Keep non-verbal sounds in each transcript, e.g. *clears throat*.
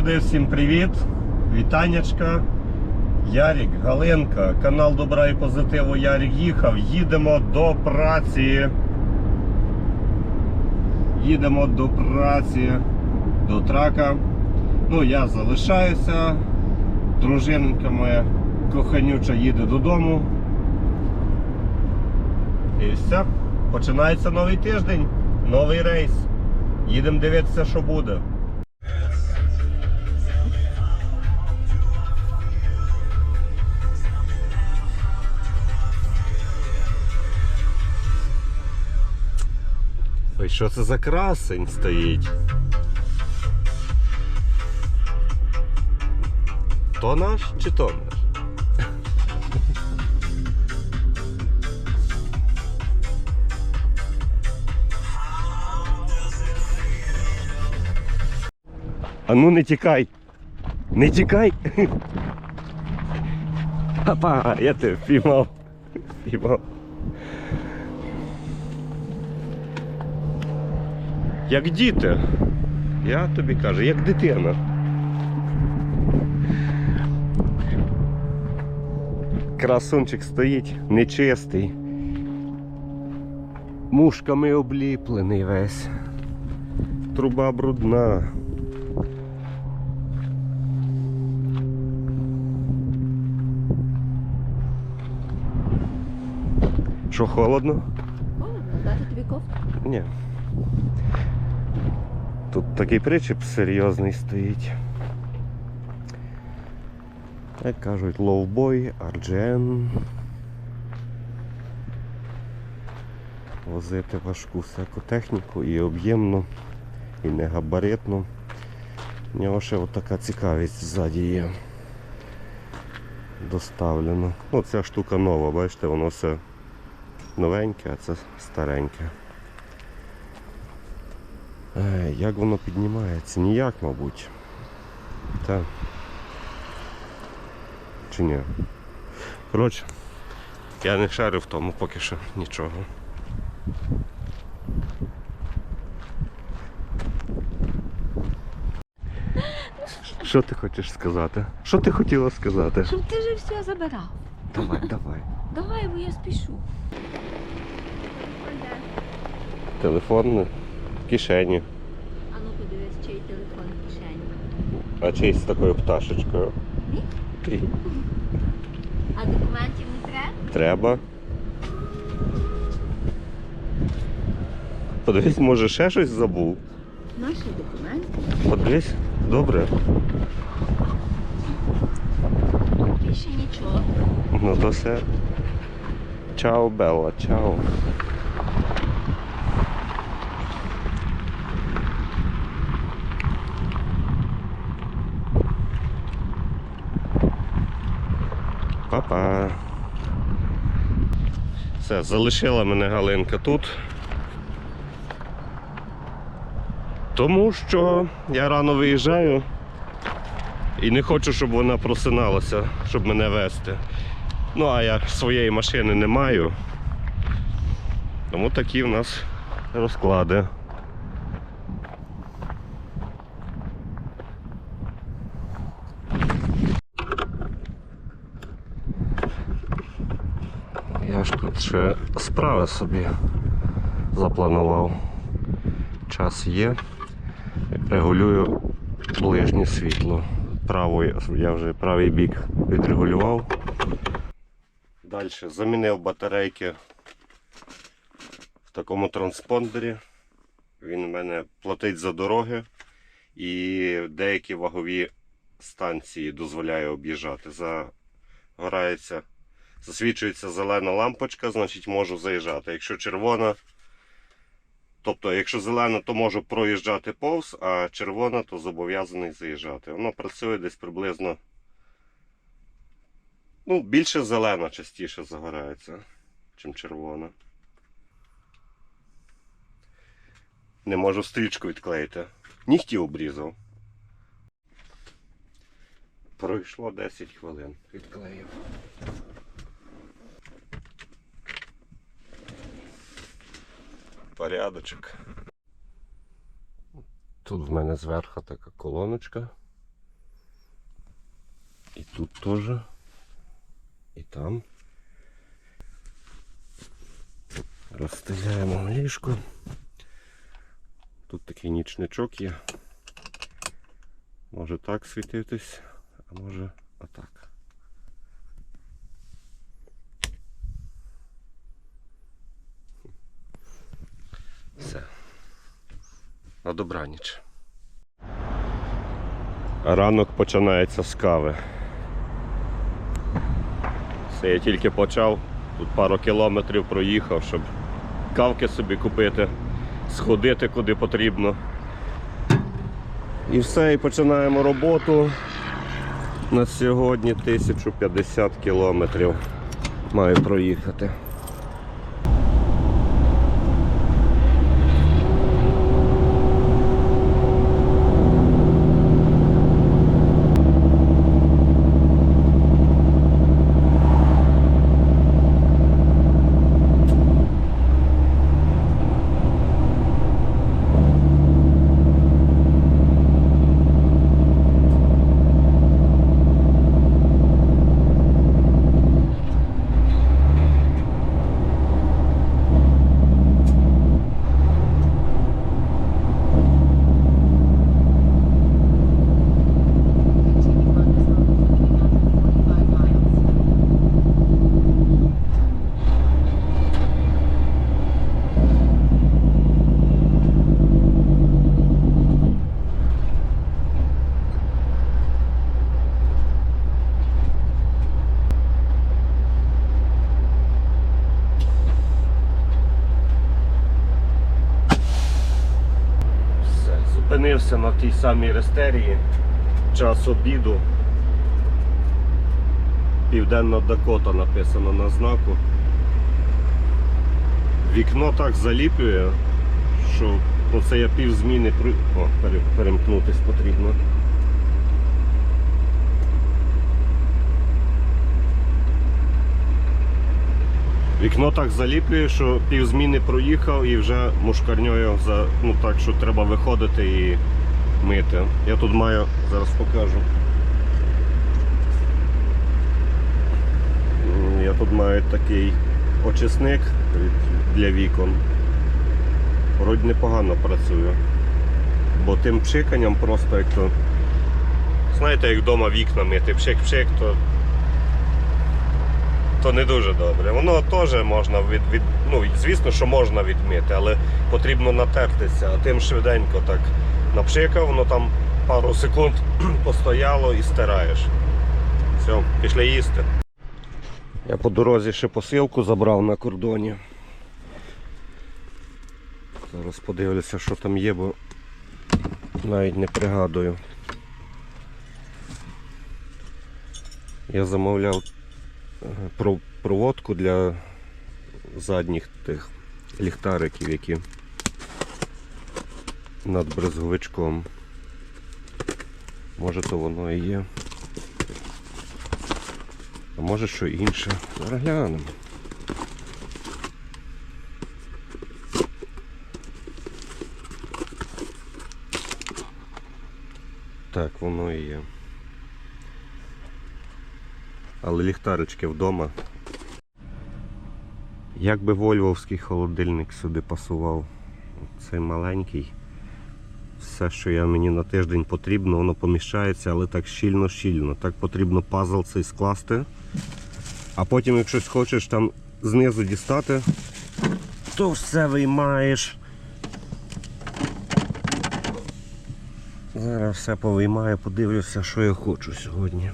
люди, всім привіт! Вітаннячка. Ярік, Галинка, канал Добра і Позитиву Ярік їхав. Їдемо до праці. Їдемо до праці, до трака. Ну, я залишаюся. Дружинка моя коханюча їде додому. І все. Починається новий тиждень, новий рейс. Їдемо дивитися, що буде. Ой, що це за красень стоїть? То наш чи то наш? А ну не тікай! Не тікай! Апа, я тебе впіймав. Впіймав. Як діти. Я тобі кажу, як дитина. Красунчик стоїть нечистий. Мушками обліплений весь. Труба брудна. Що холодно? Холодно, дати тобі кофту? Ні. Тут такий причіп серйозний стоїть. Як кажуть, ловбой, RGN. Возити важку всяку техніку і об'ємну, і негабаритну. У нього ще отака цікавість ззаді є. Доставлено. Ну, ця штука нова, бачите, воно все новеньке, а це стареньке. Е, Як воно піднімається? Ніяк, мабуть. Так. Чи ні? Коротше, я не шарю в тому поки що нічого. Що ти хочеш сказати? Що ти хотіла сказати? Щоб ти вже все забирав. Давай, давай. Давай, бо я спішу. Телефон кишені. А ну подивись, чий телефон в кишені. А чий з такою пташечкою? Ні? Ти. А документів не треба? Треба. Подивись, може ще щось забув. Наші документи. Подивись, добре. Більше нічого. Ну то все. Чао, Белла, чао. Па-па. Все, залишила мене Галинка тут. Тому що я рано виїжджаю і не хочу, щоб вона просиналася, щоб мене вести. Ну, а я своєї машини не маю. Тому такі в нас розклади. Я ж тут ще справи собі запланував. Час є. Регулюю ближнє світло. Правою, я вже правий бік відрегулював. Далі замінив батарейки в такому транспондері. Він у мене платить за дороги і деякі вагові станції дозволяє об'їжджати. Загорається, засвічується зелена лампочка, значить можу заїжджати. Якщо червона, тобто, якщо зелена, то можу проїжджати повз, а червона, то зобов'язаний заїжджати. Воно працює десь приблизно. Ну, більше зелена частіше загорається, чим червона. Не можу стрічку відклеїти. Нігті обрізав. Пройшло 10 хвилин. Відклеїв. Порядочок. Тут в мене зверху така колоночка І тут теж. І там. Розстеляємо ліжко. Тут такий нічничок є. Може так світитись, а може отак. На добраніч. Ранок починається з кави. Це я тільки почав. Тут пару кілометрів проїхав, щоб кавки собі купити, сходити куди потрібно. І все, і починаємо роботу. На сьогодні 1050 кілометрів маю проїхати. Зупинився на тій самій рестерії. Час обіду. Південна Дакота написано на знаку. Вікно так заліплює, що ну, це я пів зміни при... О, перемкнутись потрібно. Вікно так заліплює, що пів зміни проїхав і вже мушкарньою за... ну так, що треба виходити і мити. Я тут маю, зараз покажу. Я тут маю такий очисник для вікон. Вроді непогано працює. Бо тим пшиканням просто як то. Знаєте, як вдома вікна мити, пшик-пшик, то то не дуже добре. Воно теж можна від, від ну, звісно, що можна відмити, але потрібно натертися, а тим швиденько так напшикав, воно там пару секунд *clears throat* постояло і стираєш. Все, пішли їсти. Я по дорозі ще посилку забрав на кордоні. Зараз подивлюся, що там є, бо навіть не пригадую. Я замовляв проводку для задніх тих ліхтариків, які над брезговичком. Може то воно і є. А може що інше. Зараз глянемо. Так, воно і є. Але ліхтарички вдома. Як би вольвовський холодильник сюди пасував. Цей маленький. Все, що я мені на тиждень потрібно, воно поміщається, але так щільно-щільно. Так потрібно пазл цей скласти. А потім, як щось хочеш там знизу дістати, то все виймаєш. Зараз все повиймаю, подивлюся, що я хочу сьогодні.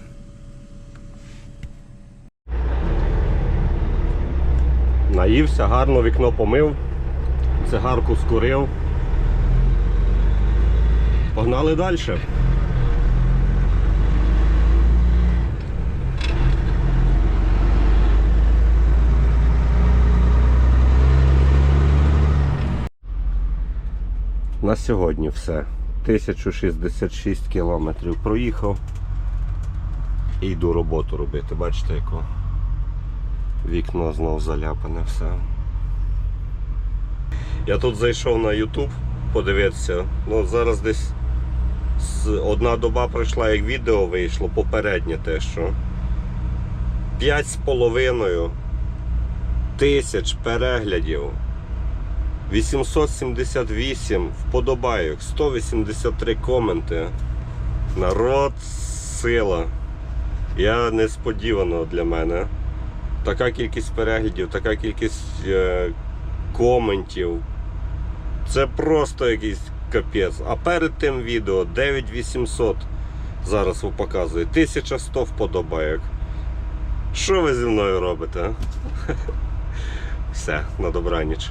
Наївся, гарно вікно помив, цигарку скурив. Погнали далі. На сьогодні все. 1066 кілометрів проїхав і йду роботу робити. Бачите, яко вікно знов заляпане все. Я тут зайшов на YouTube подивитися. Ну, зараз десь Одна доба пройшла, як відео вийшло, попереднє те, що 5,5 тисяч переглядів, 878 вподобайок, 183 коменти. Народ сила. Я несподівано для мене. Така кількість переглядів, така кількість е, коментів. Це просто якийсь капець. А перед тим відео 9800 зараз ви показує. 1100 вподобайок. Що ви зі мною робите? *laughs* Все, на добраніч.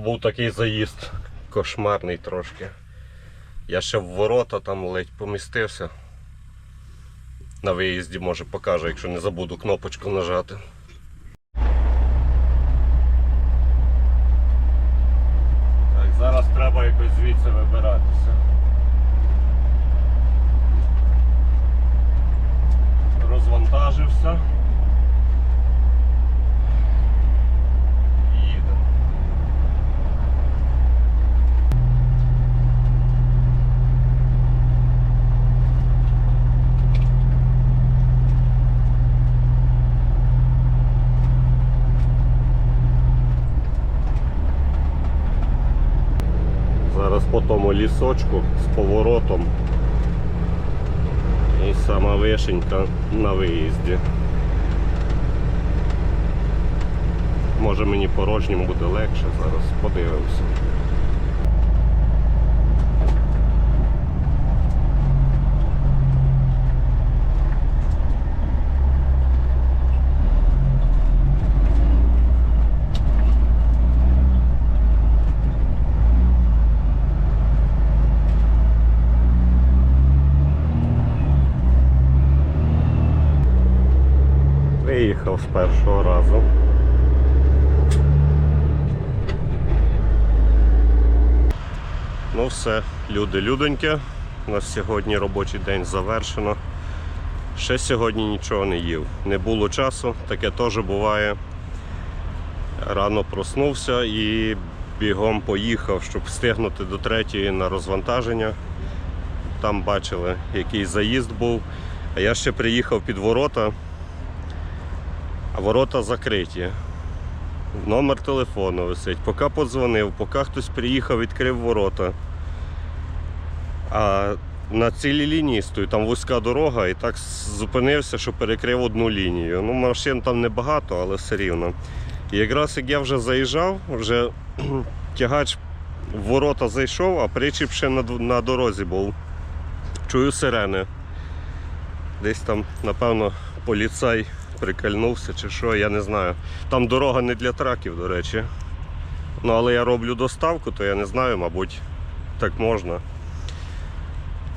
Був такий заїзд кошмарний трошки. Я ще в ворота там ледь помістився. На виїзді може покажу, якщо не забуду кнопочку нажати. Так, зараз треба якось звідси вибиратися. Розвантажився. Їде. Зараз лісочку з поворотом. І сама вишенька на виїзді. Може мені порожнім буде легше зараз, подивимося. Виїхав з першого разу. Ну все, люди людоньки. У нас сьогодні робочий день завершено. Ще сьогодні нічого не їв. Не було часу, таке теж буває. Рано проснувся і бігом поїхав, щоб встигнути до третьої на розвантаження. Там бачили, який заїзд був. А я ще приїхав під ворота, ворота закриті. Номер телефону висить. Поки подзвонив, поки хтось приїхав, відкрив ворота. А на цілій лінії стою, там вузька дорога, і так зупинився, що перекрив одну лінію. Ну, машин там небагато, але все рівно. І якраз як я вже заїжджав, вже *clears throat* тягач в ворота зайшов, а причіп ще на, на дорозі був. Чую сирени. Десь там, напевно, поліцай прикольнувся чи що, я не знаю. Там дорога не для траків, до речі. Ну, але я роблю доставку, то я не знаю, мабуть, так можна.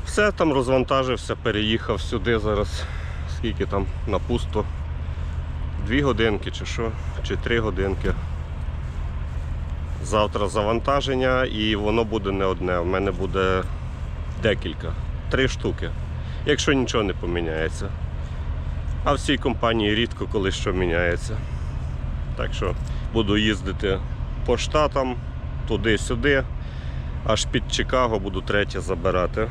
Все, там розвантажився, переїхав сюди зараз. Скільки там на пусто? Дві годинки чи що, чи три годинки. Завтра завантаження і воно буде не одне. У мене буде декілька. Три штуки. Якщо нічого не поміняється. А в цій компанії рідко коли що міняється. Так що Буду їздити по штатам, туди-сюди, аж під Чикаго буду третє забирати.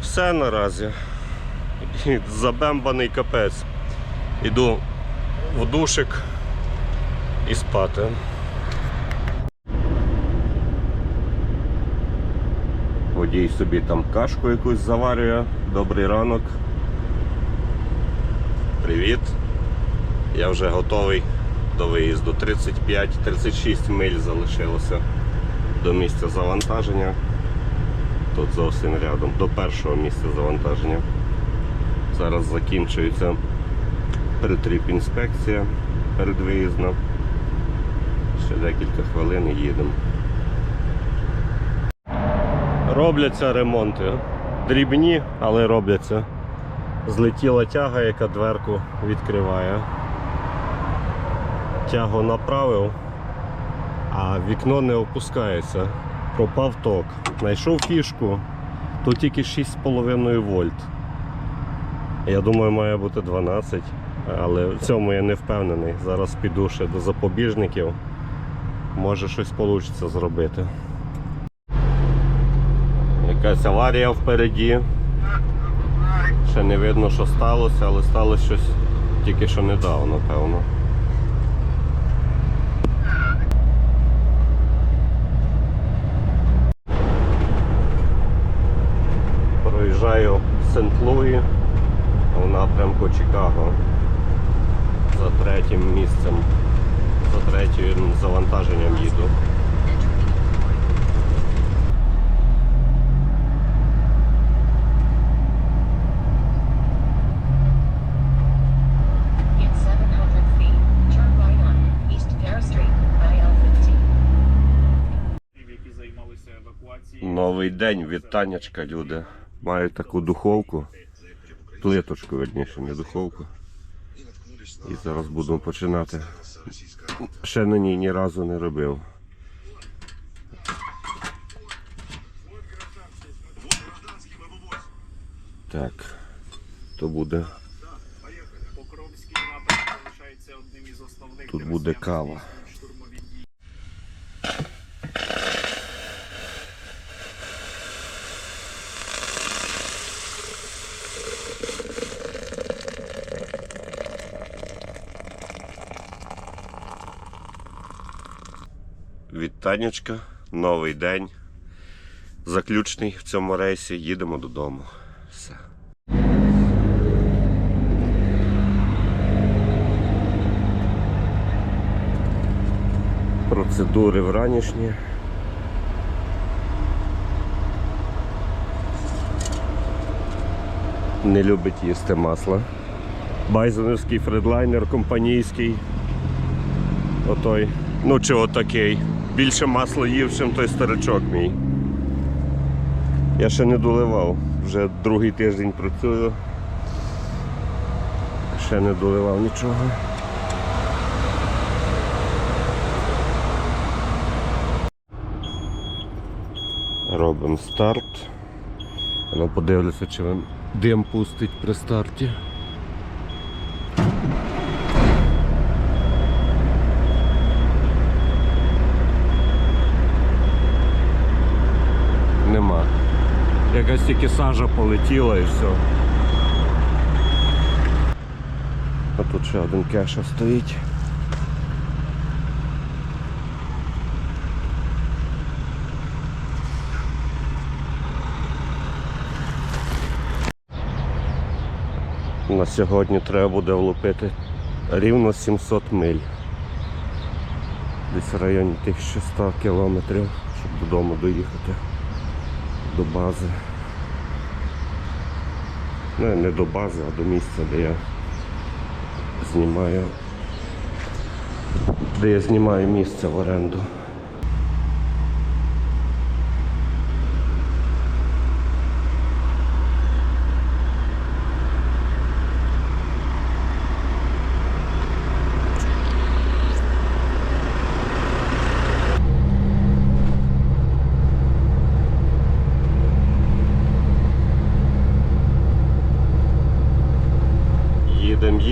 Все наразі. Забембаний капець. Іду в душик і спати. Водій собі там кашку якусь заварює. Добрий ранок. Привіт. Я вже готовий до виїзду. 35-36 миль залишилося до місця завантаження. Тут зовсім рядом, до першого місця завантаження. Зараз закінчується перетріп інспекція передвиїзна. Ще декілька хвилин і їдемо. Робляться ремонти. Дрібні, але робляться. Злетіла тяга, яка дверку відкриває. Тягу направив, а вікно не опускається. Пропав ток. Знайшов фішку, тут тільки 6,5 вольт. Я думаю, має бути 12, але в цьому я не впевнений. Зараз піду ще до запобіжників. Може щось вийде зробити. Якась аварія впереді. Ще не видно, що сталося, але сталося щось тільки що недавно, певно. Проїжджаю Сент-Луї в напрямку Чикаго за третім місцем, за третім завантаженням їду. Новий день, вітаннячка, люди. Маю таку духовку, плиточку, верніше, не духовку. І зараз буду починати. Ще на ній ні разу не робив. Так, то буде. Тут буде кава. Вітаннячка, новий день. Заключний в цьому рейсі. Їдемо додому. Все. Процедури вранішні. Не любить їсти масло. Байзонівський фредлайнер компанійський. Отой. Ну чи отакий. Більше масла їв, чим той старичок мій. Я ще не доливав. Вже другий тиждень працюю. Ще не доливав нічого. Робимо старт. Подивлюся, чи він дим пустить при старті. Нема. Якась тільки сажа полетіла і все. А тут ще один кеша стоїть. На сьогодні треба буде влупити рівно 700 миль. Десь в районі 1100 кілометрів, щоб додому доїхати до бази. Ну, не до бази, а до місця, де я знімаю. Де я знімаю місце в оренду.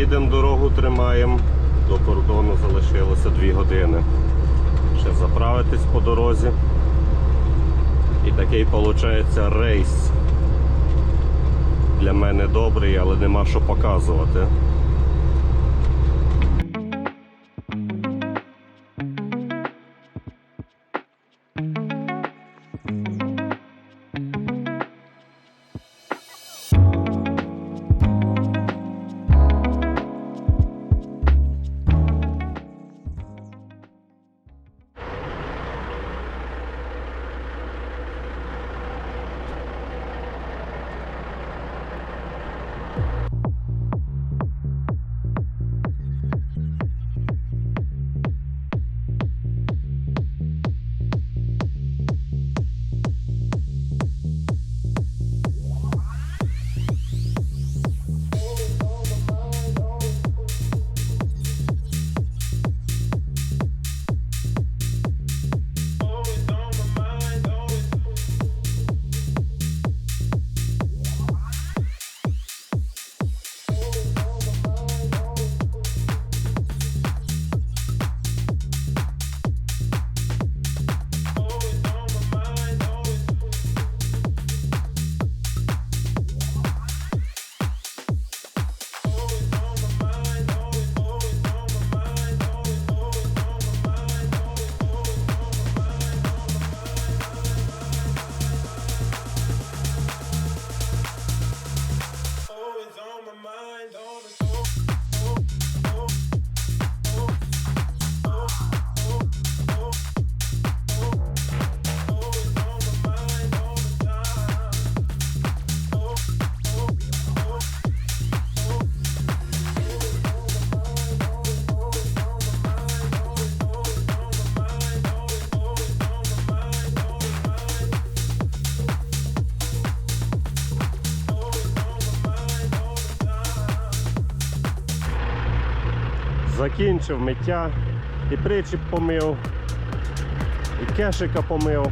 Їдемо, дорогу тримаємо. До кордону залишилося 2 години. Ще заправитись по дорозі. І такий виходить рейс. Для мене добрий, але нема що показувати. Закінчив миття, і причіп помив, і кешика помив.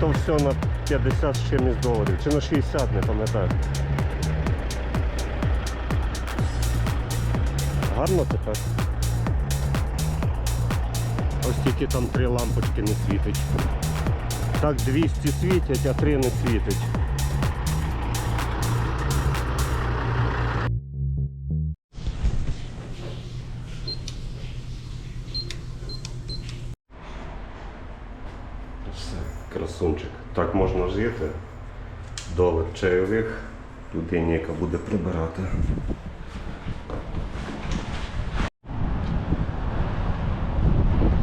То все на 50 з чимось доларів, чи на 60, не пам'ятаю. Гарно тепер. Ось тільки там три лампочки не світить. Так 200 світять, а три не світить. Все, красунчик. Так можна жити. Долар чайових людині, яка буде прибирати.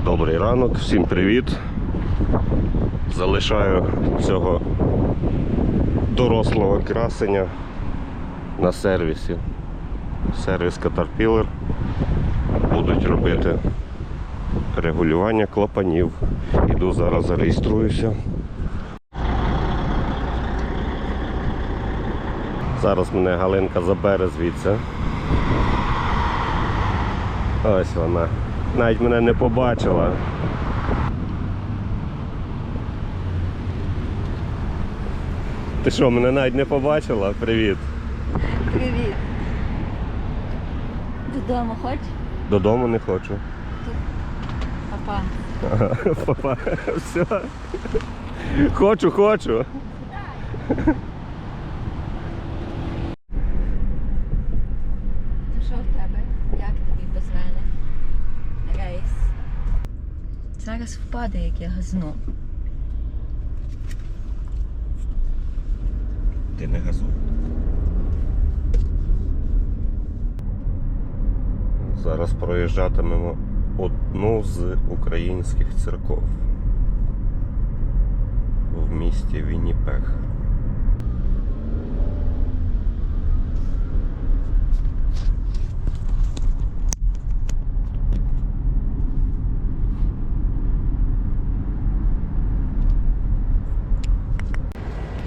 Добрий ранок, всім привіт. Залишаю цього дорослого красення на сервісі. Сервіс Caterpillar. Будуть робити регулювання клапанів. Іду зараз зареєструюся. Зараз мене Галинка забере звідси. Ось вона. Навіть мене не побачила. Ти що, мене навіть не побачила? Привіт. Привіт. Додому хоч? Додому не хочу. Папа. *laughs* Папа, все. Хочу, хочу. Ну що в тебе? Як тобі без мене? Рейс. Зараз впаде, як я газну. Ти не газуй. Зараз проїжджатимемо одну з українських церков в місті Вінніпех.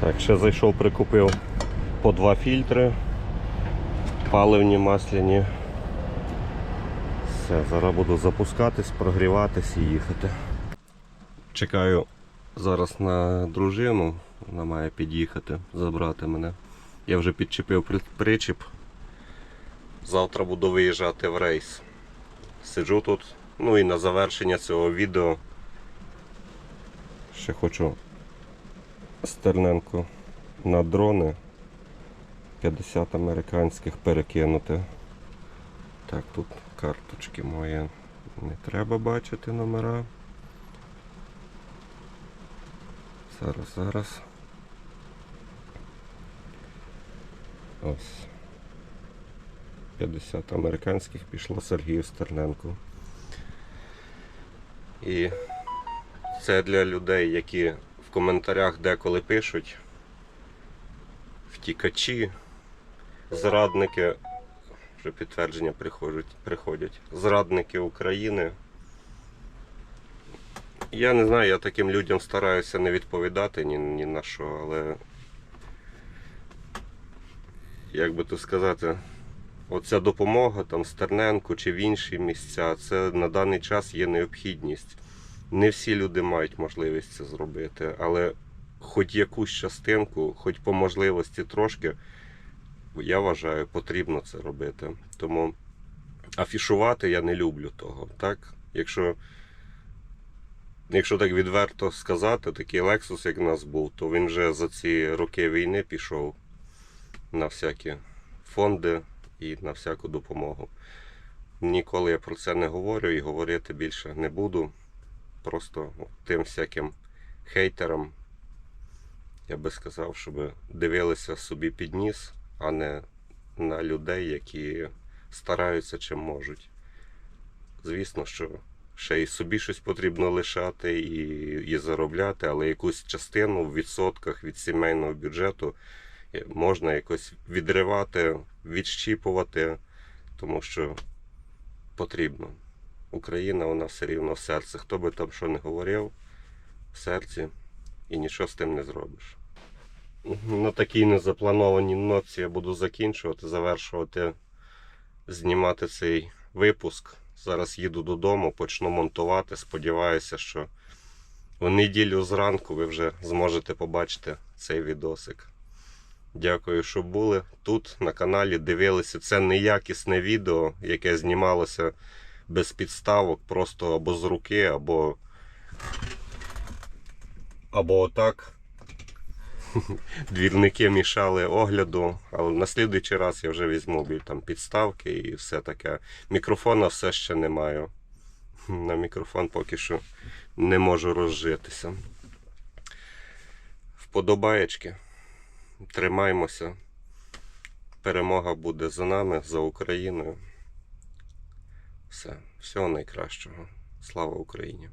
Так, ще зайшов, прикупив по два фільтри, паливні, масляні. Все, зараз буду запускатись, прогріватись і їхати. Чекаю зараз на дружину, вона має під'їхати, забрати мене. Я вже підчепив причіп. Завтра буду виїжджати в рейс. Сиджу тут. Ну і на завершення цього відео ще хочу стерненку на дрони 50 американських перекинути. Так, тут карточки мої. Не треба бачити номера. Зараз, зараз. Ось. 50 американських пішло Сергію Стерненку. І це для людей, які в коментарях деколи пишуть втікачі, зрадники, вже підтвердження приходять, приходять, зрадники України. Я не знаю, я таким людям стараюся не відповідати ні, ні на що, але як би то сказати, оця допомога там Стерненку чи в інші місця, це на даний час є необхідність. Не всі люди мають можливість це зробити, але хоч якусь частинку, хоч по можливості трошки, я вважаю, потрібно це робити. Тому афішувати я не люблю того. Так? Якщо, якщо так відверто сказати, такий Lexus, як в нас був, то він вже за ці роки війни пішов на всякі фонди і на всяку допомогу. Ніколи я про це не говорю і говорити більше не буду. Просто тим всяким хейтерам я би сказав, щоб дивилися собі під ніс, а не на людей, які стараються чим можуть. Звісно, що ще і собі щось потрібно лишати і, і заробляти, але якусь частину в відсотках від сімейного бюджету е, можна якось відривати, відщіпувати, тому що потрібно. Україна, вона все рівно в серці. Хто би там що не говорив, в серці і нічого з тим не зробиш. На такій незапланованій ноці я буду закінчувати, завершувати, знімати цей випуск. Зараз їду додому, почну монтувати. Сподіваюся, що в неділю зранку ви вже зможете побачити цей відосик. Дякую, що були тут на каналі. Дивилися. Це неякісне відео, яке знімалося без підставок, просто або з руки, або. Або отак. *laughs* Двірники мішали огляду, але на слідуючий раз я вже візьму там підставки і все таке. Мікрофона все ще не маю. На мікрофон поки що не можу розжитися. Вподобаєчки. Тримаймося. Перемога буде за нами, за Україною. Все, всього найкращого. Слава Україні!